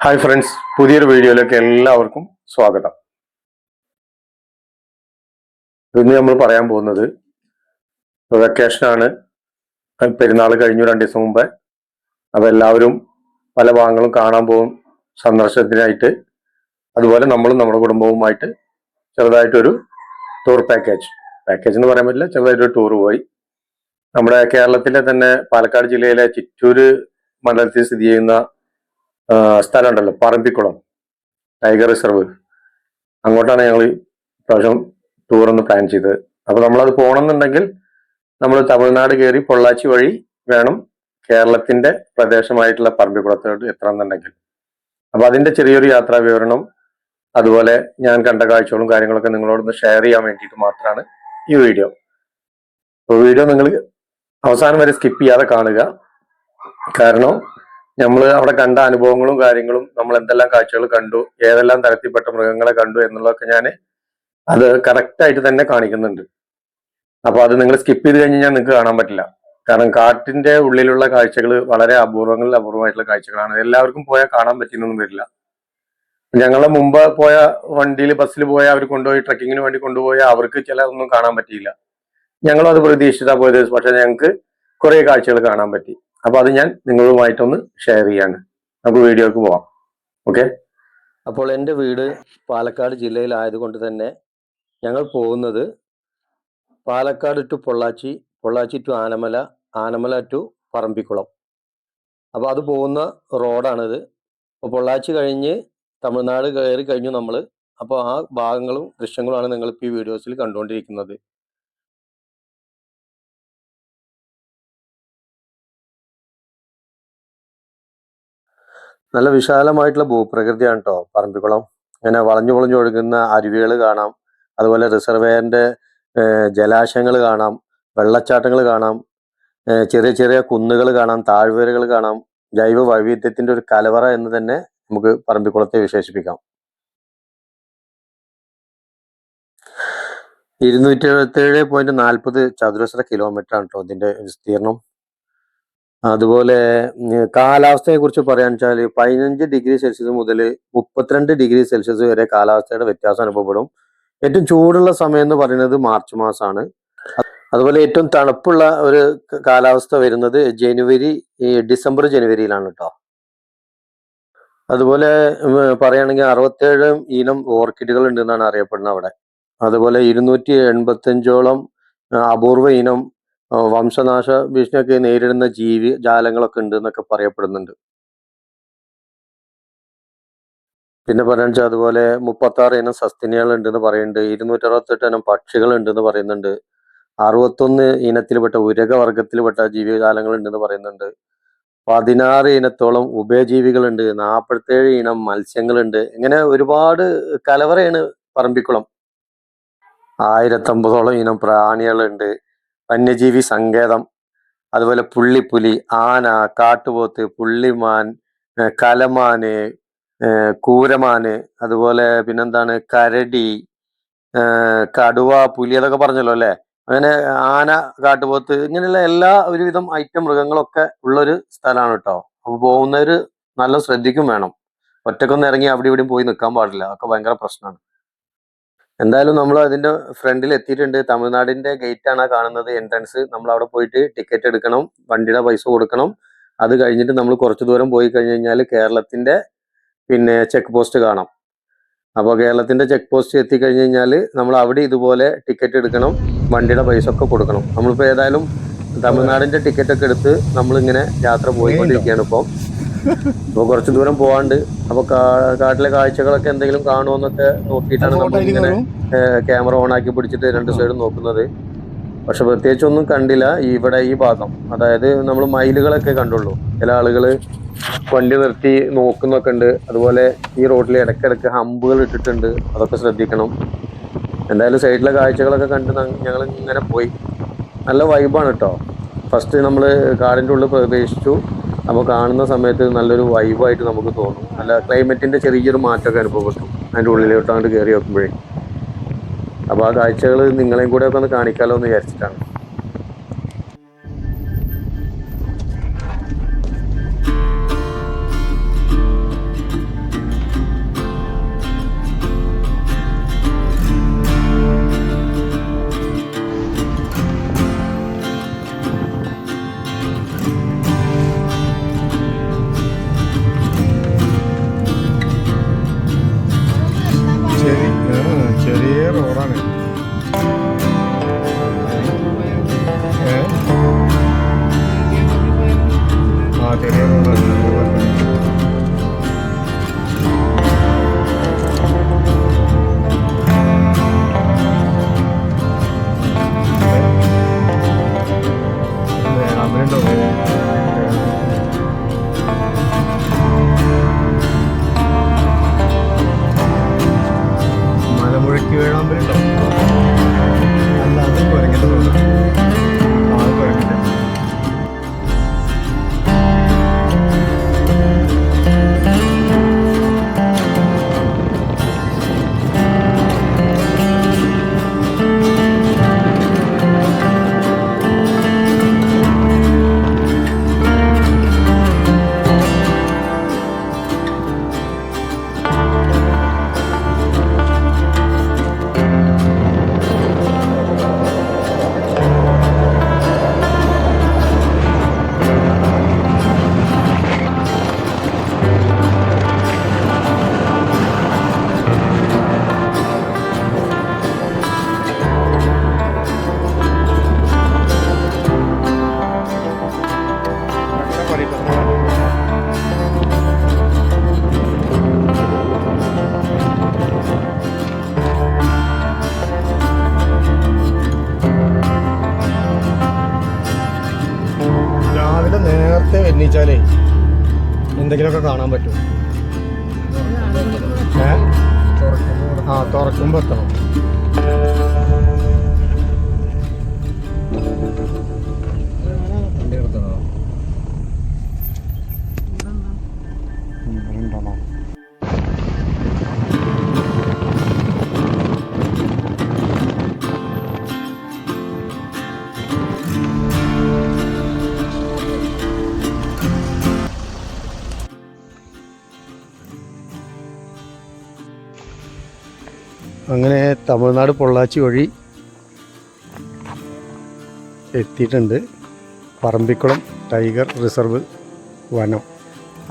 Hi friends പുതിയൊരു വീഡിയോയിലേക്ക് എല്ലാവർക്കും സ്വാഗതം. ഇന്ന് നമ്മൾ പറയാൻ പോകുന്നത് വെക്കേഷനാണ് പെരുന്നാൾ കഴിഞ്ഞു രണ്ട് ദിവസം മുമ്പേ. അപ്പോൾ എല്ലാവരും പല ഭാഗങ്ങളും കാണാൻ പോകും സന്ദർശനത്തിനായിട്ട്. അതുപോലെ നമ്മളും നമ്മുടെ കുടുംബവുമായിട്ട് ചെറുതായിട്ടൊരു ടൂർ പാക്കേജ് പാക്കേജ് എന്ന് പറയാൻ പറ്റില്ല ചെറുതായിട്ടൊരു ടൂർ പോയി. നമ്മുടെ കേരളത്തിലെ തന്നെ പാലക്കാട് ജില്ലയിലെ ചിറ്റൂര് മണ്ഡലത്തിൽ സ്ഥിതി ചെയ്യുന്ന ആ, സ്ഥലമുണ്ടല്ലോ പറമ്പിക്കുളം ടൈഗർ റിസർവ്. അങ്ങോട്ടാണ് ഞങ്ങൾ പ്രാവശ്യം ടൂർ ഒന്ന് പ്ലാൻ ചെയ്തത്. അപ്പൊ നമ്മളത് പോകണമെന്നുണ്ടെങ്കിൽ നമ്മൾ തമിഴ്നാട് കയറി പൊള്ളാച്ചി വഴി വേണം കേരളത്തിന്റെ പ്രദേശമായിട്ടുള്ള പറമ്പിക്കുളത്തോട്ട് എത്തണമെന്നുണ്ടെങ്കിൽ. അപ്പൊ അതിന്റെ ചെറിയൊരു യാത്രാ വിവരണം അതുപോലെ ഞാൻ കണ്ട കാഴ്ചകളും കാര്യങ്ങളൊക്കെ നിങ്ങളോടൊന്ന് ഷെയർ ചെയ്യാൻ വേണ്ടിയിട്ട് മാത്രമാണ് ഈ വീഡിയോ അപ്പോൾ വീഡിയോ നിങ്ങൾ അവസാനം വരെ സ്കിപ്പ് ചെയ്യാതെ കാണുക. കാരണം നമ്മൾ അവിടെ കണ്ട അനുഭവങ്ങളും കാര്യങ്ങളും നമ്മൾ എന്തെല്ലാം കാഴ്ചകൾ കണ്ടു ഏതെല്ലാം തരത്തിൽപ്പെട്ട മൃഗങ്ങളെ കണ്ടു എന്നുള്ളതൊക്കെ ഞാൻ അത് കറക്റ്റ് ആയിട്ട് തന്നെ കാണിക്കുന്നുണ്ട്. അപ്പൊ അത് നിങ്ങൾ സ്കിപ്പ് ചെയ്ത് കഴിഞ്ഞാൽ നിങ്ങൾക്ക് കാണാൻ പറ്റില്ല. കാരണം കാട്ടിന്റെ ഉള്ളിലുള്ള കാഴ്ചകൾ വളരെ അപൂർവങ്ങളിൽ അപൂർവമായിട്ടുള്ള കാഴ്ചകളാണ്. എല്ലാവർക്കും പോയാൽ കാണാൻ പറ്റുന്നൊന്നും വരില്ല. ഞങ്ങളെ മുമ്പ് പോയ വണ്ടിയിൽ ബസ്സിൽ പോയ അവർ കൊണ്ടുപോയി ട്രക്കിങ്ങിന് വേണ്ടി കൊണ്ടുപോയ അവർക്ക് ചില ഒന്നും കാണാൻ പറ്റിയില്ല. ഞങ്ങളും അത് പ്രതീക്ഷിച്ചാ പോയത്. പക്ഷെ ഞങ്ങൾക്ക് കുറെ കാഴ്ചകൾ കാണാൻ പറ്റി. അപ്പൊ അത് ഞാൻ നിങ്ങളുമായിട്ടൊന്ന് ഷെയർ ചെയ്യാണ് നമുക്ക് വീഡിയോക്ക് പോവാം. ഓക്കെ അപ്പോൾ എന്റെ വീട് പാലക്കാട് ജില്ലയിലായതുകൊണ്ട് തന്നെ ഞങ്ങൾ പോകുന്നത് Palakkad to Pollachi Pollachi to Anamala Anamala to Parambikulam. അപ്പോൾ അത് പോകുന്ന റോഡാണിത്. അപ്പോൾ പൊള്ളാച്ചി കഴിഞ്ഞ് തമിഴ്നാട് കയറി കഴിഞ്ഞു നമ്മൾ അപ്പോൾ ആ ഭാഗങ്ങളും ദൃശ്യങ്ങളുമാണ് നിങ്ങളിപ്പോൾ ഈ വീഡിയോസിൽ കണ്ടുകൊണ്ടിരിക്കുന്നത്. നല്ല വിശാലമായിട്ടുള്ള ഭൂപ്രകൃതിയാണ് കേട്ടോ പറമ്പിക്കുളം. ഇങ്ങനെ വളഞ്ഞു വളഞ്ഞു ഒഴുകുന്ന അരുവികൾ കാണാം. അതുപോലെ റിസർവെയറിന്റെ ജലാശയങ്ങൾ കാണാം. വെള്ളച്ചാട്ടങ്ങൾ കാണാം. ചെറിയ ചെറിയ കുന്നുകൾ കാണാം. താഴ്വരകൾ കാണാം. ജൈവ വൈവിധ്യത്തിന്റെ ഒരു കലവറ എന്ന് തന്നെ നമുക്ക് പറമ്പിക്കുളത്തെ വിശേഷിപ്പിക്കാം. ഇരുന്നൂറ്റി എഴുപത്തി ഏഴ് പോയിന്റ് നാൽപ്പത് ചതുരശ്ര കിലോമീറ്റർ ആണ് കേട്ടോ ഇതിന്റെ വിസ്തീർണം അതുപോലെ കാലാവസ്ഥയെക്കുറിച്ച് കാലാവസ്ഥയെ കുറിച്ച് പറയാൻ വെച്ചാൽ പതിനഞ്ച് ഡിഗ്രി സെൽഷ്യസ് മുതൽ മുപ്പത്തിരണ്ട് ഡിഗ്രി സെൽഷ്യസ് വരെ കാലാവസ്ഥയുടെ വ്യത്യാസം അനുഭവപ്പെടും. ഏറ്റവും ചൂടുള്ള സമയം എന്ന് പറയുന്നത് മാർച്ച് മാസമാണ് അതുപോലെ ഏറ്റവും തണുപ്പുള്ള ഒരു കാലാവസ്ഥ വരുന്നത് ജനുവരി ഡിസംബർ ജനുവരിയിലാണ് കേട്ടോ അതുപോലെ പറയുകയാണെങ്കിൽ അറുപത്തേഴ് ഇനം ഓർക്കിഡുകൾ ഉണ്ടെന്നാണ് അറിയപ്പെടുന്നത് അവിടെ. അതുപോലെ ഇരുന്നൂറ്റി എൺപത്തഞ്ചോളം അപൂർവ ഇനം വംശനാശ ഭീഷണിയൊക്കെ നേരിടുന്ന ജീവി ജാലങ്ങളൊക്കെ ഉണ്ട് എന്നൊക്കെ പറയപ്പെടുന്നുണ്ട്. പിന്നെ പറയാന്ന് അതുപോലെ മുപ്പത്തി ആറ് ഇനം സസ്തിനികൾ ഉണ്ടെന്ന് പറയുന്നുണ്ട്. ഇരുന്നൂറ്റി അറുപത്തെട്ട് ഇനം പക്ഷികൾ ഉണ്ടെന്ന് പറയുന്നുണ്ട്. അറുപത്തൊന്ന് ഇനത്തിൽപ്പെട്ട ഉരക വർഗത്തിൽപ്പെട്ട ജീവിജാലങ്ങൾ ഉണ്ടെന്ന് പറയുന്നുണ്ട്. പതിനാറ് ഇനത്തോളം ഉഭയജീവികളുണ്ട്. നാൽപ്പത്തേഴ് ഇനം മത്സ്യങ്ങളുണ്ട്. ഇങ്ങനെ ഒരുപാട് കലവറയാണ് പറമ്പിക്കുളം. ആയിരത്തമ്പതോളം ഇനം പ്രാണികളുണ്ട്. വന്യജീവി സങ്കേതം അതുപോലെ പുള്ളിപ്പുലി ആന കാട്ടുപോത്ത് പുള്ളിമാൻ കലമാന് കൂരമാന് അതുപോലെ പിന്നെന്താണ് കരടി കടുവ പുലി അതൊക്കെ പറഞ്ഞല്ലോ അല്ലെ? അങ്ങനെ ആന കാട്ടുപോത്ത് ഇങ്ങനെയുള്ള എല്ലാ ഒരുവിധം ഐറ്റം മൃഗങ്ങളൊക്കെ ഉള്ളൊരു സ്ഥലമാണ് കേട്ടോ. അപ്പൊ പോകുന്നവര് നല്ല ശ്രദ്ധിക്കും വേണം. ഒറ്റക്കൊന്നും ഇറങ്ങി അവിടെ ഇവിടെയും പോയി നിൽക്കാൻ പാടില്ല. അതൊക്കെ ഭയങ്കര പ്രശ്നമാണ്. എന്തായാലും നമ്മൾ അതിന്റെ ഫ്രണ്ടിൽ എത്തിയിട്ടുണ്ട്. തമിഴ്നാടിന്റെ ഗേറ്റ് ആണ് കാണുന്നത് എൻട്രൻസ് നമ്മൾ അവിടെ പോയിട്ട് ടിക്കറ്റ് എടുക്കണം. വണ്ടിയുടെ പൈസ കൊടുക്കണം. അത് കഴിഞ്ഞിട്ട് നമ്മൾ കുറച്ച് ദൂരം പോയി കഴിഞ്ഞ് കഴിഞ്ഞാൽ കേരളത്തിന്റെ പിന്നെ ചെക്ക് പോസ്റ്റ് കാണാം. അപ്പോൾ കേരളത്തിന്റെ ചെക്ക് പോസ്റ്റ് എത്തിക്കഴിഞ്ഞ് കഴിഞ്ഞാൽ നമ്മൾ അവിടെ ഇതുപോലെ ടിക്കറ്റ് എടുക്കണം. വണ്ടിയുടെ പൈസ ഒക്കെ കൊടുക്കണം. നമ്മളിപ്പോൾ ഏതായാലും തമിഴ്നാടിന്റെ ടിക്കറ്റ് ഒക്കെ എടുത്ത് നമ്മളിങ്ങനെ യാത്ര പോയിക്കൊണ്ടിരിക്കുകയാണ് ഇപ്പോൾ അപ്പോൾ കുറച്ച് ദൂരം പോവാണ്ട്. അപ്പോൾ കാട്ടിലെ കാഴ്ചകളൊക്കെ എന്തെങ്കിലും കാണുമെന്നൊക്കെ നോക്കിയിട്ടാണ് നമ്മൾ ഇങ്ങനെ ക്യാമറ ഓൺ ആക്കി പിടിച്ചിട്ട് രണ്ട് സൈഡും നോക്കുന്നത്. പക്ഷെ പ്രത്യേകിച്ചൊന്നും കണ്ടില്ല. ഇവിടെ ഈ ഭാഗം. അതായത് നമ്മൾ മയിലുകളൊക്കെ കണ്ടുള്ളൂ. ചില ആളുകൾ വണ്ടി നിർത്തി നോക്കുന്നൊക്കെ ഉണ്ട്. അതുപോലെ ഈ റോഡിൽ ഇടയ്ക്കിടയ്ക്ക് ഹമ്പുകൾ ഇട്ടിട്ടുണ്ട്. അതൊക്കെ ശ്രദ്ധിക്കണം. എന്തായാലും സൈഡിലെ കാഴ്ചകളൊക്കെ കണ്ട് ഞങ്ങൾ ഇങ്ങനെ പോയി. നല്ല വൈബാണ് കേട്ടോ ഫസ്റ്റ് നമ്മൾ കാടിന്റെ ഉള്ളിൽ പ്രവേശിച്ചു. അപ്പോൾ കാണുന്ന സമയത്ത് നല്ലൊരു വൈബായിട്ട് നമുക്ക് തോന്നും. നല്ല ക്ലൈമറ്റിന്റെ ചെറിയൊരു മാറ്റമൊക്കെ അനുഭവപ്പെട്ടു. അതിന്റെ ഉള്ളിലോട്ട് അങ്ങോട്ട് കയറി നോക്കുമ്പോഴേ. അപ്പോൾ ആ കാഴ്ചകൾ നിങ്ങളെയും കൂടെ ഒക്കെ ഒന്ന് കാണിക്കാമല്ലോ എന്ന് വിചാരിച്ചിട്ടാണ്. അങ്ങനെ തമിഴ്നാട് പൊള്ളാച്ചി വഴി എത്തിയിട്ടുണ്ട്. പറമ്പിക്കുളം ടൈഗർ റിസർവ് വനം.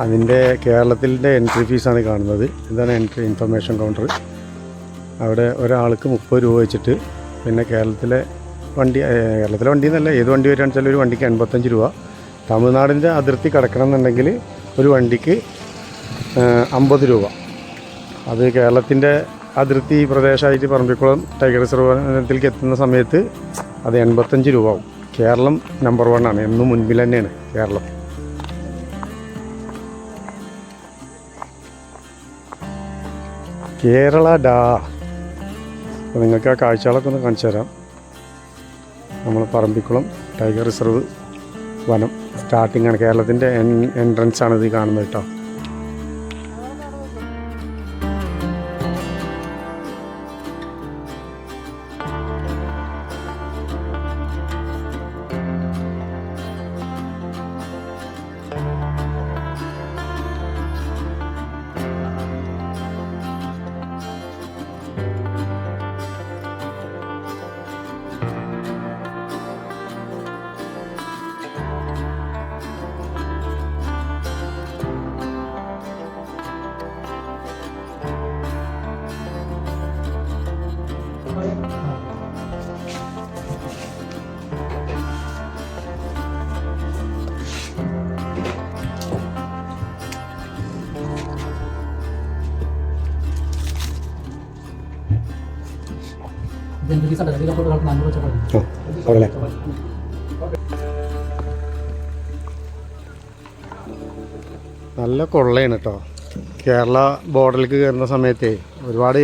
അതിന്റെ കേരളത്തിന്റെ എൻട്രി ഫീസാണ് കാണുന്നത്. ഇതാണ് എൻട്രി ഇൻഫർമേഷൻ കൗണ്ടർ. അവിടെ ഒരാൾക്ക് മുപ്പത് രൂപ വെച്ചിട്ട് പിന്നെ കേരളത്തിലെ വണ്ടി കേരളത്തിലെ വണ്ടി എന്നല്ല ഏത് വണ്ടി വരികയാണെന്ന് വെച്ചാൽ ഒരു വണ്ടിക്ക് എൺപത്തഞ്ച് രൂപ. തമിഴ്നാടിന്റെ അതിർത്തി കടക്കണം എന്നുണ്ടെങ്കിൽ ഒരു വണ്ടിക്ക് അമ്പത് രൂപ. അത് കേരളത്തിന്റെ അതിർത്തി പ്രദേശമായിട്ട് പറമ്പിക്കുളം ടൈഗർ റിസർവ് വനത്തിലേക്ക് എത്തുന്ന സമയത്ത് അത് എൺപത്തഞ്ച് രൂപ ആവും. കേരളം നമ്പർ വൺ ആണ്. എന്നും മുൻപിൽ തന്നെയാണ് കേരളം. കേരള ഡാ. നിങ്ങൾക്ക് ആ കാഴ്ചകളൊക്കെ ഒന്ന് കാണിച്ചു തരാം. നമ്മൾ പറമ്പിക്കുളം ടൈഗർ റിസർവ് വനം സ്റ്റാർട്ടിംഗ് ആണ്. കേരളത്തിന്റെ എൻ എൻട്രൻസ് ആണ് ഇത് കാണുന്നത് കേട്ടോ. ആ അവിടെ നല്ല കൊള്ളയാണ് കേട്ടോ കേരള ബോർഡറിലേക്ക് കയറുന്ന സമയത്തെ ഒരുപാട്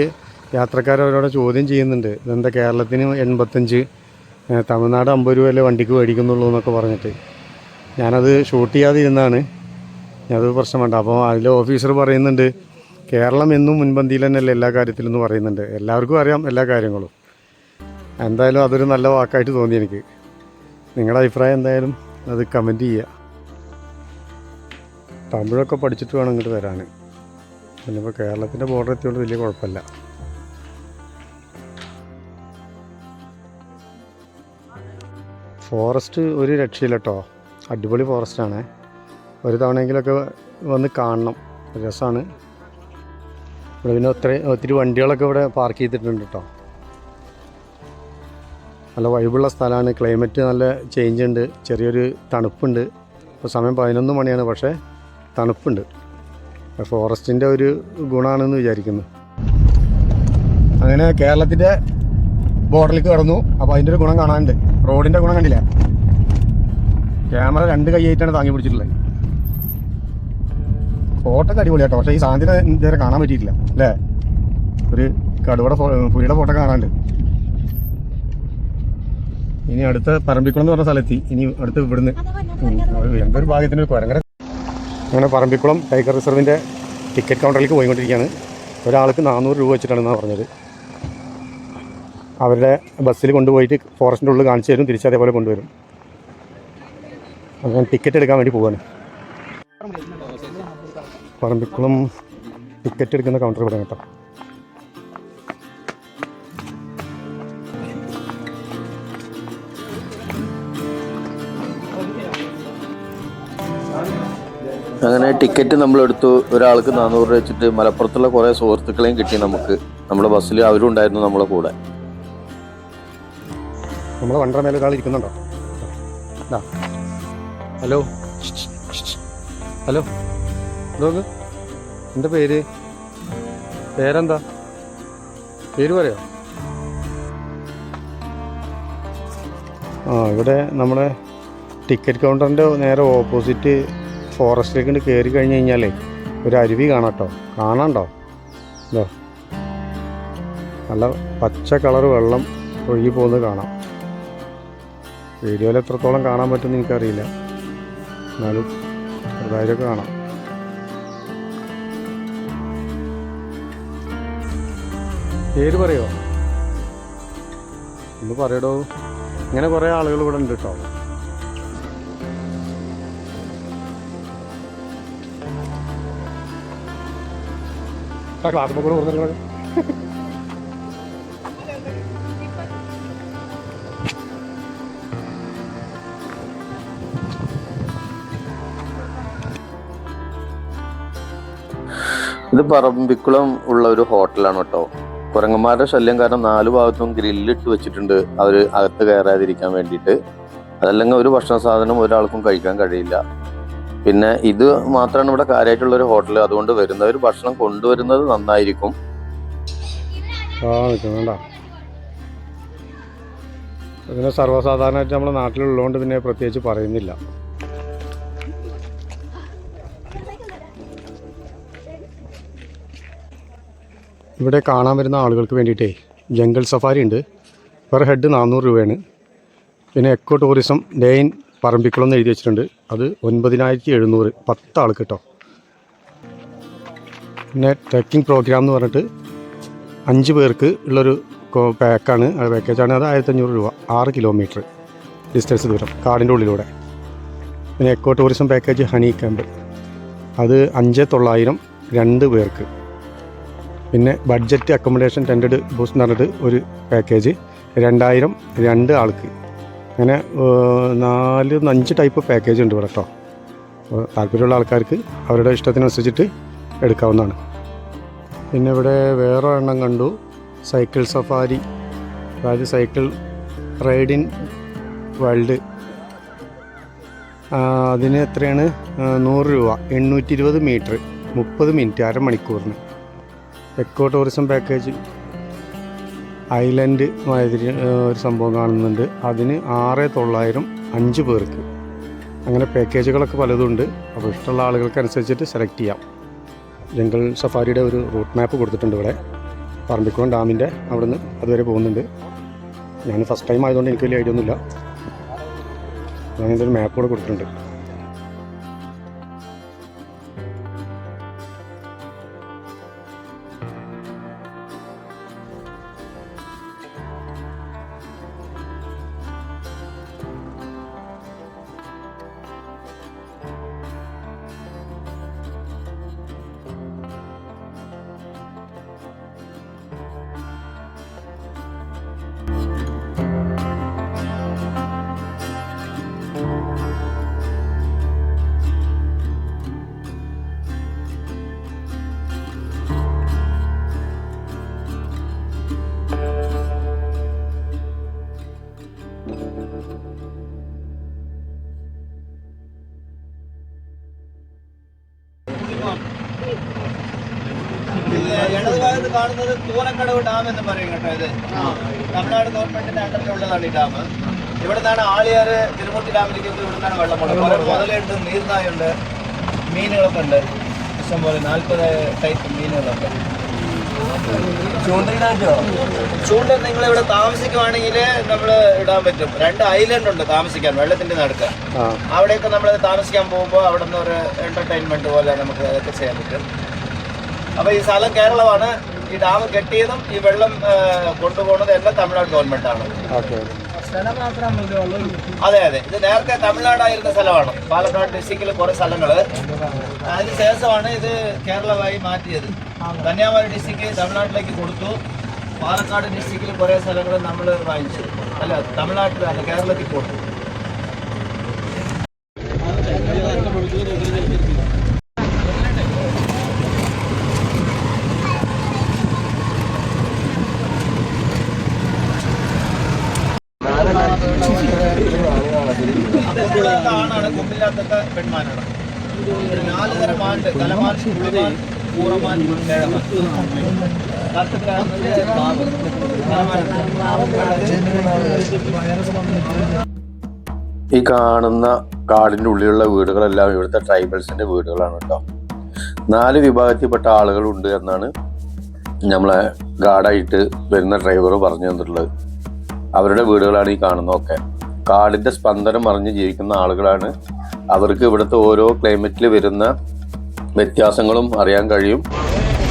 യാത്രക്കാർ അവരോട് ചോദ്യം ചെയ്യുന്നുണ്ട്. ഇതെന്താ കേരളത്തിന് എൺപത്തഞ്ച് തമിഴ്നാട് അമ്പത് രൂപയല്ലേ വണ്ടിക്ക് മേടിക്കുന്നുള്ളൂ എന്നൊക്കെ പറഞ്ഞിട്ട്. ഞാനത് ഷൂട്ട് ചെയ്യാതിരുന്നാണ്. അത് പ്രശ്നം വേണ്ട അപ്പോൾ അതിലെ ഓഫീസർ പറയുന്നുണ്ട് കേരളം എന്നും മുൻപന്തിയിൽ തന്നെയല്ലേ എല്ലാ കാര്യത്തിലും എന്ന് പറയുന്നുണ്ട്. എല്ലാവർക്കും അറിയാം എല്ലാ കാര്യങ്ങളും. എന്തായാലും അതൊരു നല്ല വാക്കായിട്ട് തോന്നി എനിക്ക്. നിങ്ങളുടെ അഭിപ്രായം എന്തായാലും അത് കമന്റ് ചെയ്യുക. തമിഴൊക്കെ പഠിച്ചിട്ട് വേണം ഇങ്ങോട്ട് വരാൻ. പിന്നിപ്പോൾ കേരളത്തിന്റെ ബോർഡർ എത്തിയോണ്ട് വലിയ കുഴപ്പമില്ല. ഫോറസ്റ്റ് ഒരു രക്ഷയില്ല കേട്ടോ അടിപൊളി ഫോറസ്റ്റാണ് ഒരു തവണയെങ്കിലൊക്കെ വന്ന് കാണണം. രസമാണ് ഇവിടെ പിന്നെ ഒത്തിരി ഒത്തിരി വണ്ടികളൊക്കെ ഇവിടെ പാർക്ക് ചെയ്തിട്ടുണ്ട് കേട്ടോ നല്ല വൈബുള്ള സ്ഥലമാണ്. ക്ലൈമറ്റ് നല്ല ചേഞ്ച് ഉണ്ട്. ചെറിയൊരു തണുപ്പുണ്ട്. ഇപ്പോൾ സമയം പതിനൊന്ന് മണിയാണ്. പക്ഷേ തണുപ്പുണ്ട്. ഫോറസ്റ്റിന്റെ ഒരു ഗുണമാണെന്ന് വിചാരിക്കുന്നു. അങ്ങനെ കേരളത്തിന്റെ ബോർഡറിലേക്ക് കടന്നു. അപ്പോൾ അതിന്റെ ഒരു ഗുണം കാണാനുണ്ട്. റോഡിന്റെ ഗുണം കണ്ടില്ല. ക്യാമറ രണ്ട് കൈയായിട്ടാണ് താങ്ങി പിടിച്ചിട്ടുള്ളത്. ഫോട്ടോ ഒക്കെ അടിപൊളിയാട്ടോ. പക്ഷേ ഈ സാന്തിനെ ഇതുവരെ കാണാൻ പറ്റിയിട്ടില്ല. അല്ലേ? ഒരു കടുവയുടെ പുലിയുടെ ഫോട്ടോ കാണാനുണ്ട്. ഇനി അടുത്ത പറമ്പിക്കുളം എന്ന് പറഞ്ഞ സ്ഥലത്തി ഇനി അടുത്ത് ഇവിടുന്ന്. എന്തൊരു ഭാഗ്യത്തിന് കുരങ്ങര അങ്ങനെ പറമ്പിക്കുളം ടൈഗർ റിസർവിന്റെ ടിക്കറ്റ് കൗണ്ടറിലേക്ക് പോയിക്കൊണ്ടിരിക്കുകയാണ്. ഒരാൾക്ക് നാനൂറ് രൂപ വെച്ചിട്ടാണെന്നാണ് പറഞ്ഞത്. അവരുടെ ബസ്സിൽ കൊണ്ടുപോയിട്ട് ഫോറസ്റ്റിന്റെ ഉള്ളിൽ കാണിച്ചു തരും തിരിച്ച് അതേപോലെ കൊണ്ടുവരും. അങ്ങനെ ടിക്കറ്റ് എടുക്കാൻ വേണ്ടി പോവാണ്. പറമ്പിക്കുളം ടിക്കറ്റ് എടുക്കുന്ന കൗണ്ടർ ഇവിടെ കേട്ടോ. അങ്ങനെ ടിക്കറ്റ് നമ്മൾ എടുത്തു ഒരാൾക്ക് നാനൂറ് രൂപ വെച്ചിട്ട് മലപ്പുറത്തുള്ള കുറേ സുഹൃത്തുക്കളെയും കിട്ടി നമുക്ക്. നമ്മുടെ ബസ്സിൽ അവരും ഉണ്ടായിരുന്നു നമ്മളെ കൂടെ. നമ്മളെ വണ്ടറ ഒരാൾ ഇരിക്കുന്നുണ്ടോ. ഹലോ. ഹലോ. നോക്ക് എന്താ പേര്? പേരെന്താ? പേര് പറയോ? ആ ഇവിടെ നമ്മുടെ ടിക്കറ്റ് കൗണ്ടറിന്റെ നേരെ ഓപ്പോസിറ്റ് ഫോറസ്റ്റിലേക്ക് കയറി കഴിഞ്ഞ് കഴിഞ്ഞാലേ ഒരു അരുവി കാണാട്ടോ. കാണണ്ടോ? ഇതോ നല്ല പച്ച കളർ വെള്ളം ഒഴുകി പോകുന്നത് കാണാം. വീഡിയോയിൽ എത്രത്തോളം കാണാൻ പറ്റുമെന്ന് എനിക്കറിയില്ല. എന്നാലും ചെറുതായിട്ടൊക്കെ കാണാം. പേര് പറയോ? ഒന്ന് പറയടോ. ഇങ്ങനെ കുറേ ആളുകൾ ഇവിടെ ഉണ്ട് കേട്ടോ ക്ലാസ് കൂടെ ഇത് പറമ്പിക്കുളം ഉള്ള ഒരു ഹോട്ടലാണ് കേട്ടോ. കുരങ്ങന്മാരുടെ ശല്യം കാരണം നാല് ഭാഗത്തും ഗ്രില്ലിട്ട് വെച്ചിട്ടുണ്ട് അവർ അകത്ത് കയറാതിരിക്കാൻ വേണ്ടിയിട്ട്. അതല്ലെങ്കിൽ ഒരു ഭക്ഷണ സാധനം ഒരാൾക്കും കഴിക്കാൻ കഴിയില്ല. പിന്നെ ഇത് മാത്രമാണ് ഇവിടെ കാര്യമായിട്ടുള്ള ഒരു ഹോട്ടൽ അതുകൊണ്ട് വരുന്നവർ ഭക്ഷണം കൊണ്ടുവരുന്നത് നന്നായിരിക്കും. പിന്നെ സർവസാധാരണമായിട്ട് നമ്മുടെ നാട്ടിലുള്ളതുകൊണ്ട് പിന്നെ പ്രത്യേകിച്ച് പറയുന്നില്ല. ഇവിടെ കാണാൻ വരുന്ന ആളുകൾക്ക് വേണ്ടിയിട്ടേ ജംഗിൾ സഫാരി ഉണ്ട്. പെർ ഹെഡ് നാനൂറ് രൂപയാണ്. പിന്നെ എക്കോ ടൂറിസം ലൈൻ പറമ്പിക്കുളം എന്ന് എഴുതി വെച്ചിട്ടുണ്ട്. അത് ഒൻപതിനായിരത്തി എഴുന്നൂറ് പത്ത് ആൾക്ക് കേട്ടോ. പിന്നെ ട്രക്കിംഗ് പ്രോഗ്രാം എന്ന് പറഞ്ഞിട്ട് അഞ്ച് പേർക്ക് ഉള്ളൊരു പാക്കാണ് ആ പാക്കേജാണ് അത് ആയിരത്തഞ്ഞൂറ് രൂപ. ആറ് കിലോമീറ്റർ ഡിസ്റ്റൻസ് ദൂരം. കാടിന്റെ ഉള്ളിലൂടെ. പിന്നെ eco tourism package honey camp അത് അഞ്ച് തൊള്ളായിരം രണ്ട് പേർക്ക്. പിന്നെ ബഡ്ജറ്റ് അക്കോമഡേഷൻ ടെൻഡഡ് ബൂസ് എന്ന് പറഞ്ഞിട്ട് ഒരു പാക്കേജ് രണ്ടായിരം രണ്ട് ആൾക്ക്. അങ്ങനെ നാല് അഞ്ച് ടൈപ്പ് പാക്കേജ് ഉണ്ട് ഇവിടെ കേട്ടോ അപ്പോൾ താല്പര്യമുള്ള ആൾക്കാർക്ക് അവരുടെ ഇഷ്ടത്തിനനുസരിച്ചിട്ട് എടുക്കാവുന്നതാണ്. പിന്നെ ഇവിടെ വേറെ എണ്ണം കണ്ടു. സൈക്കിൾ സഫാരി അതായത് സൈക്കിൾ റൈഡിൻ വേൾഡ് അതിന് എത്രയാണ്? നൂറ് രൂപ. എണ്ണൂറ്റി ഇരുപത് മീറ്റർ മുപ്പത് മിനിറ്റ് അരമണിക്കൂറിന്. എക്കോ ടൂറിസം പാക്കേജ് ഐലൻഡ് മാതിരി ഒരു സംഭവം കാണുന്നുണ്ട്. അതിന് ആറ് തൊള്ളായിരം അഞ്ച് പേർക്ക്. അങ്ങനെ പാക്കേജുകളൊക്കെ പലതുണ്ട് അപ്പോൾ ഇഷ്ടമുള്ള ആളുകൾക്ക് അനുസരിച്ചിട്ട് സെലക്ട് ചെയ്യാം. ജംഗിൾ സഫാരിയുടെ ഒരു റൂട്ട് മാപ്പ് കൊടുത്തിട്ടുണ്ട് ഇവിടെ. പറമ്പിക്കുളം ഡാമിന്റെ അവിടെ നിന്ന് അതുവരെ പോകുന്നുണ്ട്. ഞാൻ ഫസ്റ്റ് ടൈം ആയതുകൊണ്ട് എനിക്ക് വലിയ ഐഡിയ ഒന്നുമില്ല. ഒരു മാപ്പ് കൂടെ കൊടുത്തിട്ടുണ്ട്. ഭാഗത്ത് കാണുന്നത് തൂനക്കടവ് ഡാം എന്ന് പറയും കേട്ടോ ഇത്. തമിഴ്നാട് ഗവൺമെന്റിന്റെ അണ്ടറിലുള്ളതാണ് ഈ ഡാം. ഇവിടെ നിന്നാണ് ആളിയാറ് തിരുമൂർത്തി ഡാമിലേക്ക് ഇവിടെ നിന്നാണ് വെള്ളം പോകുന്നത് മുതലുണ്ട് നീർനായുണ്ട് മീനുകളൊക്കെ ഉണ്ട്. ഇഷ്ടംപോലെ നാൽപ്പത് ടൈപ്പ് മീനുകളൊക്കെ ചൂണ്ട നിങ്ങൾ ഇവിടെ താമസിക്കുവാണെങ്കിൽ നമ്മൾ ഇടാൻ പറ്റും. രണ്ട് ഐലൻഡ് ഉണ്ട് താമസിക്കാൻ വെള്ളത്തിന്റെ നടുക്ക്. അവിടെയൊക്കെ നമ്മൾ താമസിക്കാൻ പോകുമ്പോൾ അവിടെ നിന്ന് ഒരു എന്റർടൈൻമെന്റ് പോലെ നമുക്ക് അതൊക്കെ ചെയ്യാൻ പറ്റും. അപ്പൊ ഈ സ്ഥലം കേരളമാണ്. ഈ ഡാം കെട്ടിയതും ഈ വെള്ളം കൊണ്ടുപോകുന്നതും എല്ലാം തമിഴ്നാട് ഗവൺമെന്റ് ആണ്. അതെ അതെ. ഇത് നേരത്തെ തമിഴ്നാടായിരുന്ന സ്ഥലമാണ്. പാലക്കാട് ഡിസ്ട്രിക്റ്റിൽ കുറെ സ്ഥലങ്ങൾ അതിന് ശേഷമാണ് ഇത് കേരളമായി മാറ്റിയത്. കന്യാകുമാരി ഡിസ്ട്രിക്ട് തമിഴ്നാട്ടിലേക്ക് കൊടുത്തു. പാലക്കാട് ഡിസ്ട്രിക്റ്റിൽ കുറെ സ്ഥലങ്ങൾ നമ്മൾ വാങ്ങിച്ചു. അല്ല തമിഴ്നാട്ടിൽ അല്ല കേരളത്തിൽ കൊടുത്തു. കുമ്പില്ലാത്ത പെൺമാനാണ് നാല് തരം മാനുണ്ട് തലമാൻ മാവ്. ഈ കാണുന്ന കാടിന്റെ ഉള്ളിലുള്ള വീടുകളെല്ലാം ഇവിടുത്തെ ട്രൈബൽസിന്റെ വീടുകളാണ് കേട്ടോ. നാല് വിഭാഗത്തിൽപ്പെട്ട ആളുകളുണ്ട് എന്നാണ് നമ്മളെ ഗാർഡായിട്ട് വരുന്ന ഡ്രൈവർ പറഞ്ഞു തന്നിട്ടുള്ളത്. അവരുടെ വീടുകളാണ് ഈ കാണുന്നതൊക്കെ. കാടിന്റെ സ്പന്ദനം അറിഞ്ഞ് ജീവിക്കുന്ന ആളുകളാണ് അവർക്ക് ഇവിടുത്തെ ഓരോ ക്ലൈമറ്റിൽ വരുന്ന വ്യത്യാസങ്ങളും അറിയാൻ കഴിയും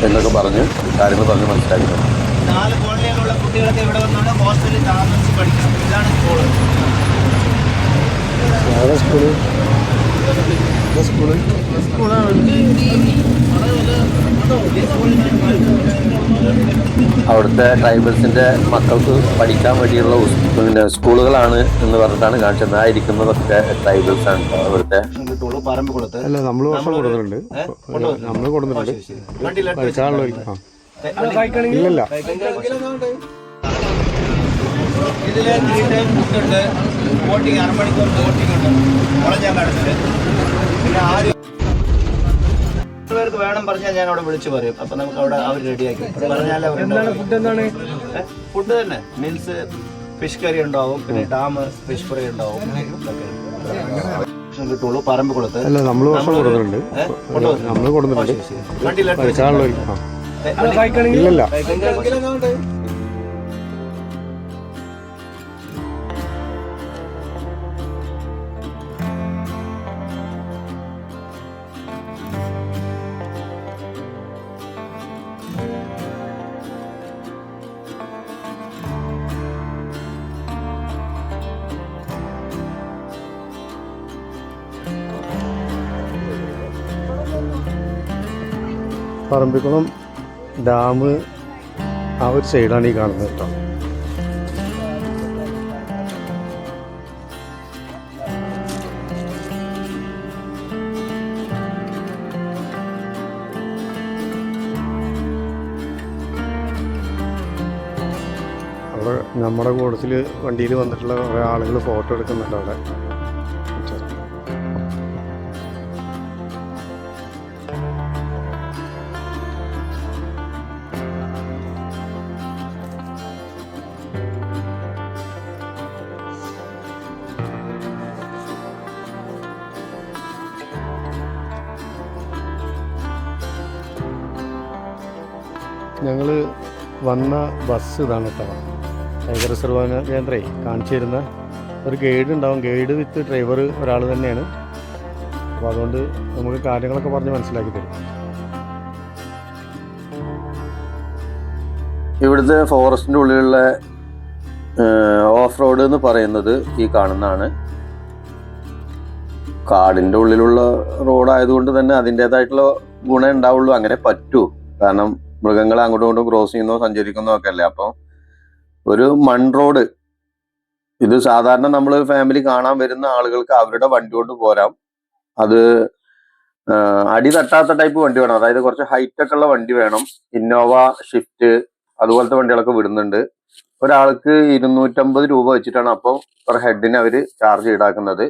എന്നൊക്കെ പറഞ്ഞ് കാര്യങ്ങൾ പറഞ്ഞ് മനസ്സിലാക്കുന്നത് നാല് കോളനിയിലുള്ള കുട്ടികളൊക്കെ ഇവിടെ വന്നാണ് ഹോസ്റ്റലിൽ താമസിച്ച് പഠിക്കണം. ഇതാണ് സ്കൂൾ ഏതാ സ്കൂൾ ഏതാ സ്കൂൾ അവിടുത്തെ ട്രൈബൽസിന്റെ മക്കൾക്ക് പഠിക്കാൻ വേണ്ടിയുള്ള പിന്നെ സ്കൂളുകളാണ് എന്ന് പറഞ്ഞിട്ടാണ് കാണിച്ചത്. ആ ഇരിക്കുന്നതൊക്കെ ട്രൈബൽസ് ആണ് അവിടുത്തെ. അല്ല നമ്മൾ ഭക്ഷണം കൊടുക്കുന്നുണ്ട് നമ്മൾ കൊടുക്കുന്നുണ്ട്? ആ ഇല്ലല്ല. ഇതിൽ ത്രീ ടൈം ഉണ്ട്. ബോട്ടിങ് അരമണിക്കൂർ ബോട്ടിങ് ഉണ്ട്. കടത്തിൽ പിന്നെ ആദ്യം പേർക്ക് വേണം പറഞ്ഞാൽ ഞാൻ അവിടെ വിളിച്ചു പറയും. അപ്പൊ നമുക്ക് അവിടെ അവർ റെഡിയാക്കി പറഞ്ഞാൽ ഫുഡ് എന്താണ് ഫുഡ് തന്നെ. മീൻസ് ഫിഷ് കറി ഉണ്ടാവും പിന്നെ ഡാം ഫിഷ് ഫ്രൈ ഉണ്ടാവും. കിട്ടുള്ളൂ പറമ്പ് കൊടുത്ത്. അല്ല നമ്മൾ കൊടുത്തിട്ടുണ്ട് നമ്മൾ ഇല്ലല്ല. പറമ്പിക്കുളം ഡാം ആ ഒരു സൈഡാണ് ഈ കാണുന്നത് കേട്ടോ. നമ്മുടെ കൂട്ടത്തിൽ വണ്ടിയിൽ വന്നിട്ടുള്ള കുറേ ആളുകൾ ഫോട്ടോ എടുക്കുന്നുണ്ട് അവിടെ. ഞങ്ങൾ വന്ന ബസ് ഇതാണ് കേട്ടോ. ടൈഗർ റിസർവ് കേന്ദ്രേ കാണിച്ചു തരുന്ന ഒരു ഗൈഡ് ഉണ്ടാവും. ഗൈഡ് വിത്ത് ഡ്രൈവർ ഒരാൾ തന്നെയാണ്. അപ്പോൾ അതുകൊണ്ട് നമുക്ക് കാര്യങ്ങളൊക്കെ പറഞ്ഞ് മനസ്സിലാക്കി തരും. ഇവിടുത്തെ ഫോറസ്റ്റിന്റെ ഉള്ളിലുള്ള ഓഫ് റോഡ് എന്ന് പറയുന്നത് ഈ കാണുന്നതാണ്. കാടിന്റെ ഉള്ളിലുള്ള റോഡായതുകൊണ്ട് തന്നെ അതിന്റെതായിട്ടുള്ള ഗുണം ഉണ്ടാവുള്ളൂ. അങ്ങനെ പറ്റൂ. കാരണം മൃഗങ്ങൾ അങ്ങോട്ടും ഇങ്ങോട്ടും ക്രോസ് ചെയ്യുന്നോ സഞ്ചരിക്കുന്നോ ഒക്കെ അല്ലേ അപ്പോൾ ഒരു മൺ റോഡ് ഇത് സാധാരണ നമ്മൾ ഫാമിലി കാണാൻ വരുന്ന ആളുകൾക്ക് അവരുടെ വണ്ടി കൊണ്ട് പോരാം. അത് അടി തട്ടാത്ത ടൈപ്പ് വണ്ടി വേണം. അതായത് കുറച്ച് ഹൈറ്റ് ഒക്കെ ഉള്ള വണ്ടി വേണം. ഇന്നോവ ഷിഫ്റ്റ് അതുപോലത്തെ വണ്ടികളൊക്കെ വിടുന്നുണ്ട്. ഒരാൾക്ക് ഇരുന്നൂറ്റമ്പത് രൂപ വെച്ചിട്ടാണ് അപ്പോൾ പെർ ഹെഡിന് അവർ ചാർജ് ഈടാക്കുന്നത്.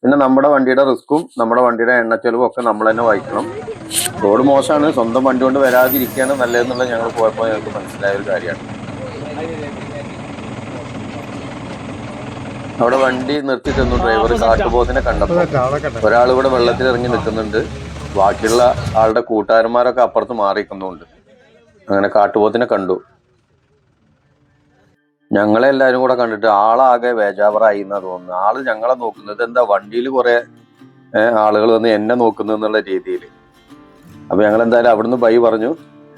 പിന്നെ നമ്മുടെ വണ്ടിയുടെ റിസ്ക്കും നമ്മുടെ വണ്ടിയുടെ എണ്ണ എണ്ണച്ചെലവും ഒക്കെ നമ്മൾ തന്നെ വഹിക്കണം. റോഡ് മോശമാണ്. സ്വന്തം വണ്ടി കൊണ്ട് വരാതിരിക്കുകയാണ് നല്ലതെന്നുള്ളത് ഞങ്ങൾ പോയപ്പോൾ ഞങ്ങൾക്ക് മനസ്സിലായ ഒരു കാര്യമാണ്. അവിടെ വണ്ടി നിർത്തിയിട്ടൊന്നും ഡ്രൈവർ കാട്ടുപോത്തിനെ കണ്ടപ്പോൾ ഒരാൾ ഇവിടെ വെള്ളത്തിൽ ഇറങ്ങി നിൽക്കുന്നുണ്ട്. ബാക്കിയുള്ള ആളുടെ കൂട്ടുകാരന്മാരൊക്കെ അപ്പുറത്ത് മാറിക്കുന്നുണ്ട് അങ്ങനെ കാട്ടുപോത്തിനെ കണ്ടു. ഞങ്ങളെ എല്ലാവരും കൂടെ കണ്ടിട്ട് ആളാകെ വേജാവറായി എന്നാ തോന്നുന്നു. ആൾ ഞങ്ങളെ നോക്കുന്നത് എന്താ വണ്ടിയിൽ കുറെ ആളുകൾ വന്ന് എന്നെ നോക്കുന്നു എന്നുള്ള രീതിയിൽ. അപ്പൊ ഞങ്ങൾ എന്തായാലും അവിടുന്ന് ബൈ പറഞ്ഞു.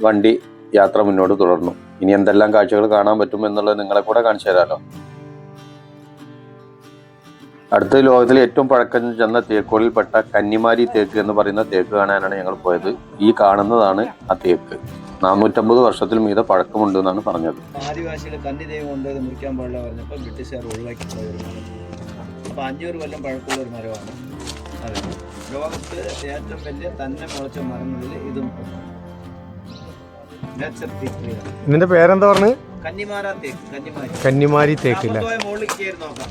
വണ്ടി യാത്ര മുന്നോട്ട് തുടർന്നു. ഇനി എന്തെല്ലാം കാഴ്ചകൾ കാണാൻ പറ്റും എന്നുള്ളത് നിങ്ങളെ കൂടെ കാണിച്ചു തരാമല്ലോ അടുത്ത ലോകത്തിലെ ഏറ്റവും പഴക്കം ചെന്ന തേക്കുകളിൽപ്പെട്ട കന്നിമാരി തേക്ക് എന്ന് പറയുന്ന തേക്ക് കാണാനാണ് ഞങ്ങൾ പോയത്. ഈ കാണുന്നതാണ് ആ തേക്ക്. നാനൂറ്റമ്പത് വർഷത്തിൽ മീത പഴക്കമുണ്ട് എന്നാണ് പറഞ്ഞത്. ആദിവാസികൾ കന്നി ദൈവം ഇത് മുറിക്കാൻ പാടില്ല പറഞ്ഞപ്പോൾ ബ്രിട്ടീഷുകാർ ഒഴിവാക്കി. അപ്പോൾ അഞ്ഞൂറ് കൊല്ലം പഴക്കമുള്ള ഒരു മരമാണ്. അതെ. ലോകത്ത് ഏറ്റവും വലിയ തന്നെ മുളച്ച മരങ്ങളിൽ ഇതും നേച്ചർ തേക്ക് ഇതിന്റെ പേരെന്താ പറഞ്ഞു? കന്നിമാരാ തേക്ക് കന്നിമാരി. കന്നിമാരി നോക്കാം.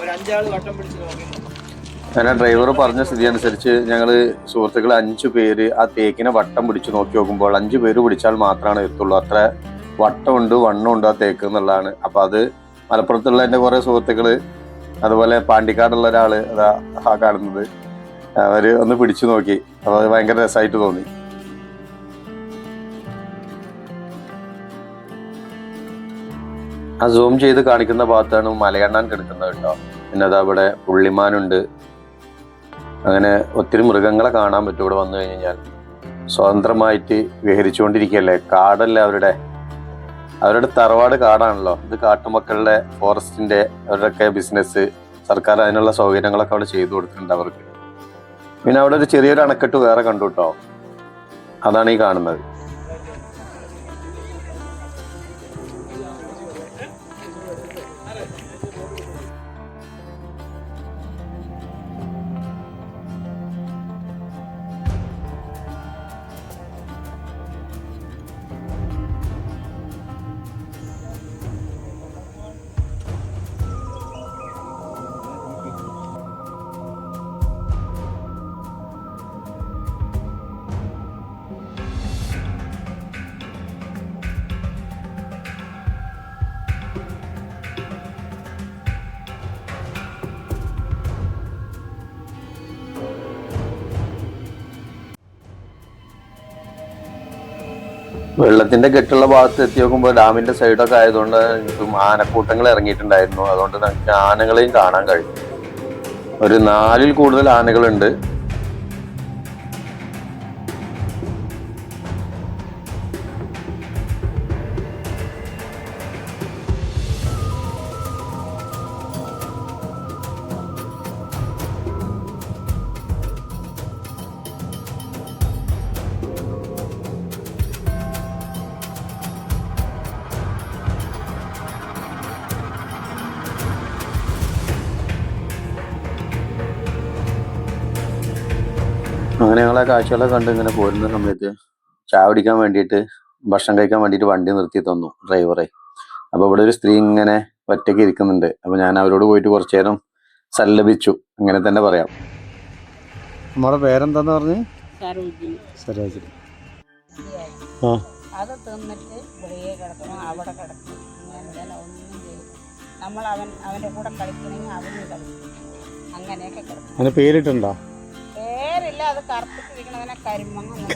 ഒരു അഞ്ചാൾ വട്ടം പിടിച്ച് നോക്കി അങ്ങനെ ഡ്രൈവർ പറഞ്ഞ സ്ഥിതി അനുസരിച്ച് ഞങ്ങൾ സുഹൃത്തുക്കൾ അഞ്ചു പേര് ആ തേക്കിനെ വട്ടം പിടിച്ച് നോക്കി നോക്കുമ്പോൾ അഞ്ചു പേര് പിടിച്ചാൽ മാത്രമാണ് എത്തുള്ളൂ. അത്ര വട്ടമുണ്ട് വണ്ണമുണ്ട് ആ തേക്ക് എന്നുള്ളതാണ്. അപ്പൊ അത് മലപ്പുറത്തുള്ള എന്റെ കുറെ സുഹൃത്തുക്കൾ അതുപോലെ പാണ്ടിക്കാടുള്ള ഒരാൾ അതാ ആ കാണുന്നത്. അവർ ഒന്ന് പിടിച്ചു നോക്കി. അപ്പോൾ അത് ഭയങ്കര രസമായിട്ട് തോന്നി. ആ സൂം ചെയ്ത് കാണിക്കുന്ന ഭാഗത്താണ് മലയണ്ണാൻ കിടക്കുന്നത് കേട്ടോ. പിന്നെ അതാ ഇവിടെ പുള്ളിമാനുണ്ട് അങ്ങനെ ഒത്തിരി മൃഗങ്ങളെ കാണാൻ പറ്റും ഇവിടെ വന്നു കഴിഞ്ഞാൽ. സ്വതന്ത്രമായിട്ട് വിഹരിച്ചുകൊണ്ടിരിക്കുകയല്ലേ? കാടല്ലേ അവരുടെ? അവരുടെ തറവാട് കാടാണല്ലോ. ഇത് കാട്ടുമക്കളുടെ ഫോറസ്റ്റിന്റെ അവരുടെയൊക്കെ ബിസിനസ് സർക്കാർ അതിനുള്ള സൗകര്യങ്ങളൊക്കെ അവിടെ ചെയ്തു കൊടുത്തിട്ടുണ്ട് അവർക്ക്. പിന്നെ അവിടെ ഒരു ചെറിയൊരു അണക്കെട്ട് വേറെ കണ്ടു കേട്ടോ. അതാണ് ഈ കാണുന്നത്. വെള്ളത്തിന്റെ കെട്ടുള്ള ഭാഗത്ത് എത്തി നോക്കുമ്പോൾ ഡാമിന്റെ സൈഡൊക്കെ ആയതുകൊണ്ട് ആനക്കൂട്ടങ്ങൾ ഇറങ്ങിയിട്ടുണ്ടായിരുന്നു. അതുകൊണ്ട് ആനകളെയും കാണാൻ കഴിഞ്ഞു. ഒരു നാലിൽ കൂടുതൽ ആനകളുണ്ട്. അങ്ങനെ ഞങ്ങളെ കാഴ്ചകളെ കണ്ട് ഇങ്ങനെ പോരുന്ന സമയത്ത് ചായ കുടിക്കാൻ വേണ്ടിയിട്ട് ഭക്ഷണം കഴിക്കാൻ വേണ്ടിയിട്ട് വണ്ടി നിർത്തി തന്നു ഡ്രൈവറെ. അപ്പൊ ഇവിടെ ഒരു സ്ത്രീ ഇങ്ങനെ ഒറ്റയ്ക്ക് ഇരിക്കുന്നുണ്ട്. അപ്പൊ ഞാൻ അവരോട് പോയിട്ട് കുറച്ചു നേരം സല്ലപിച്ചു. അങ്ങനെ തന്നെ പറയാം. നമ്മുടെ പേരെന്താന്ന് പറഞ്ഞ്? സരോജിനി. ആ. അത് തിന്നിട്ട് വെളിയെ കിടക്കണം അവിടെ കിടക്കണം തന്നെ ഒന്നും ചെയ്യും. നമ്മൾ അവൻ അവന്റെ കൂടെ കളിക്കണമെങ്കിൽ അവനും കളിക്കും. അങ്ങനെയൊക്കെ കിടക്കും. പേരിട്ടുണ്ടോ?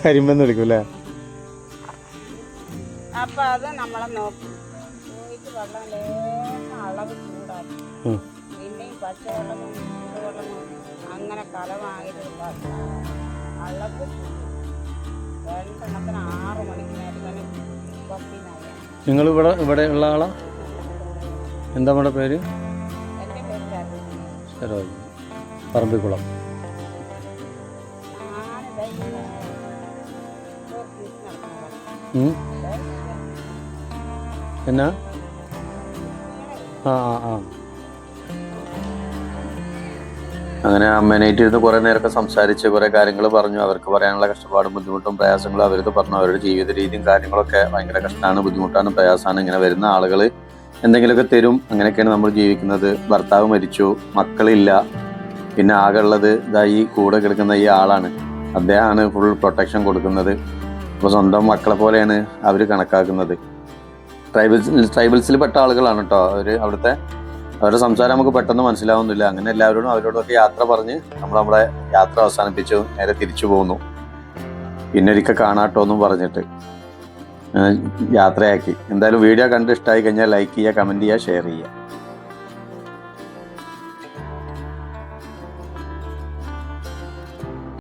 കരിമ്പെന്ന് വിളിക്കും. അല്ലേ? അപ്പം അത് നമ്മളെ നോക്കും. പോയിട്ട് വെള്ളം ലേശം അളവ് ചൂടാക്കി. പിന്നെയും അങ്ങനെ രണ്ടെണ്ണത്തിന് ആറ് മണിക്ക് നിങ്ങൾ ഇവിടെ ഇവിടെ ഉള്ള ആളാ? എന്താ നമ്മുടെ പേര്? പറമ്പിക്കുളം. എന്നാ? ആ ആ ആ. അങ്ങനെ അമ്മേനായിട്ട് ഇരുന്ന് കുറെ നേരമൊക്കെ സംസാരിച്ച് കുറെ കാര്യങ്ങൾ പറഞ്ഞു. അവർക്ക് പറയാനുള്ള കഷ്ടപ്പാടും ബുദ്ധിമുട്ടും പ്രയാസങ്ങളും അവർക്ക് പറഞ്ഞു. അവരുടെ ജീവിത രീതിയും കാര്യങ്ങളൊക്കെ ഭയങ്കര കഷ്ടമാണ് ബുദ്ധിമുട്ടാണ് പ്രയാസമാണ്. ഇങ്ങനെ വരുന്ന ആളുകൾ എന്തെങ്കിലുമൊക്കെ തരും. അങ്ങനെയൊക്കെയാണ് നമ്മൾ ജീവിക്കുന്നത്. ഭർത്താവ് മരിച്ചു മക്കളില്ല. പിന്നെ ആകെ ഉള്ളത് ഇതാ ഈ കൂടെ കിടക്കുന്ന ഈ ആളാണ്. അദ്ദേഹമാണ് ഫുൾ പ്രൊട്ടക്ഷൻ കൊടുക്കുന്നത്. അപ്പോൾ സ്വന്തം മക്കളെ പോലെയാണ് അവർ കണക്കാക്കുന്നത്. ട്രൈബൽസ് ട്രൈബൽസിൽ പെട്ട ആളുകളാണ് കേട്ടോ അവർ അവിടുത്തെ അവരുടെ സംസാരം നമുക്ക് പെട്ടെന്ന് മനസ്സിലാവുന്നില്ല. അങ്ങനെ എല്ലാവരോടും അവരോടൊക്കെ യാത്ര പറഞ്ഞ് നമ്മൾ നമ്മുടെ യാത്ര അവസാനിപ്പിച്ചു നേരെ തിരിച്ചു പോകുന്നു പിന്നെ ഒരിക്കൽ കാണാട്ടോ എന്നും പറഞ്ഞിട്ട് യാത്രയാക്കി. എന്തായാലും വീഡിയോ കണ്ട് ഇഷ്ടമായി കഴിഞ്ഞാൽ ലൈക്ക് ചെയ്യുക കമന്റ് ചെയ്യുക ഷെയർ ചെയ്യുക.